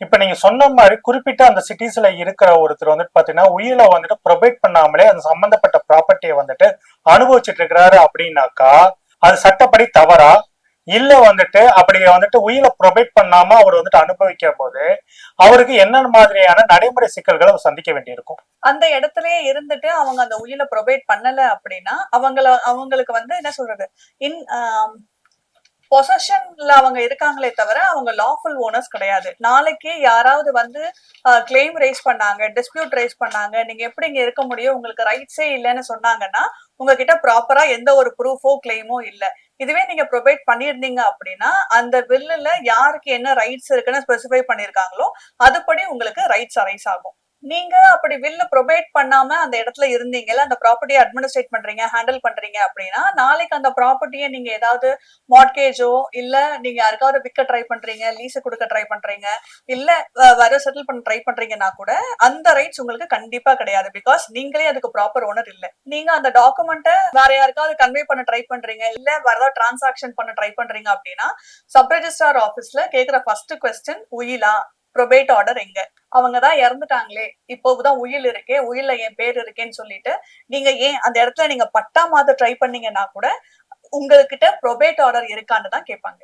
இப்ப நீங்க சொன்ன மாதிரி குறிப்பிட்ட அந்த சிட்டிஸ்ல இருக்கிற ஒருத்தர் வந்துட்டு பாத்தீங்கன்னா உயிரை வந்துட்டு ப்ரொவைட் பண்ணாமலே அந்த சம்பந்தப்பட்ட ப்ராப்பர்ட்டியை வந்துட்டு அனுபவிச்சுட்டு இருக்கிறாரு அப்படின்னாக்கா அது சட்டப்படி தவறா? இல்ல வந்துட்டு அப்படி வந்துட்டு உயிரை ப்ரொவைட் பண்ணாம அவர் வந்துட்டு அனுபவிக்க போது அவருக்கு என்னென்ன மாதிரியான நடைமுறை சிக்கல்களை அவர் சந்திக்க வேண்டியிருக்கும்? அந்த இடத்துலயே இருந்துட்டு அவங்க அந்த உயிரை ப்ரொவைட் பண்ணல அப்படின்னா அவங்கள அவங்களுக்கு வந்து என்ன சொல்றது? இன் பொசஷன்ல அவங்க இருக்காங்களே தவிர அவங்க லாஃபுல் ஓனர்ஸ் கிடையாது. நாளைக்கு யாராவது வந்து கிளைம் ரைஸ் பண்ணாங்க டிஸ்பியூட் ரைஸ் பண்ணாங்க நீங்க எப்படி இங்க இருக்க முடியும் உங்களுக்கு ரைட்ஸே இல்லைன்னு சொன்னாங்கன்னா உங்ககிட்ட ப்ராப்பரா எந்த ஒரு ப்ரூஃபோ கிளைமோ இல்ல. இதுவே நீங்க ப்ரொவைட் பண்ணியிருந்தீங்க அப்படின்னா அந்த பில்லுல யாருக்கு என்ன ரைட்ஸ் இருக்குன்னு ஸ்பெசிஃபை பண்ணிருக்காங்களோ அதுபடி உங்களுக்கு ரைட்ஸ் அரைஸ் ஆகும். நீங்க அப்படி வில்ல ப்ரொவைட் பண்ணாம அந்த இடத்துல இருந்தீங்கல்ல அந்த ப்ராப்பர்ட்டியை அட்மினிஸ்ட்ரேட் பண்றீங்க ஹேண்டில் பண்றீங்க அப்படின்னா நாளைக்கு அந்த ப்ராப்பர்ட்டியை நீங்க ஏதாவது மார்க்கேஜோ இல்ல நீங்க யாருக்காவது விற்க ட்ரை பண்றீங்க லீஸ கொடுக்க ட்ரை பண்றீங்க இல்ல வர செட்டில் பண்ண ட்ரை பண்றீங்கன்னா கூட அந்த ரைட்ஸ் உங்களுக்கு கண்டிப்பா கிடையாது. பிகாஸ் நீங்களே அதுக்கு ப்ராப்பர் ஓனர் இல்ல. நீங்க அந்த டாக்குமெண்ட்டை வேற யாருக்காவது கன்வே பண்ண ட்ரை பண்றீங்க இல்ல வேற ஏதாவது டிரான்சாக்ஷன் பண்ண ட்ரை பண்றீங்க அப்படின்னா சப் ரெஜிஸ்ட்ரார் ஆபீஸ்ல கேக்குற ஃபர்ஸ்ட் கொஸ்டின் உயிலா? ப்ரொபேட் ஆர்டர் எங்க? அவங்க தான் இறந்துட்டாங்களே. இப்போதான் உயில் இருக்கே உயில்ல என் பேர் இருக்கேன்னு சொல்லிட்டு நீங்க ஏன் அந்த இடத்துல நீங்க பட்டா மாத்த ட்ரை பண்ணீங்கன்னா கூட உங்ககிட்ட ப்ரொபேட் ஆர்டர் இருக்கான்னு தான் கேட்பாங்க.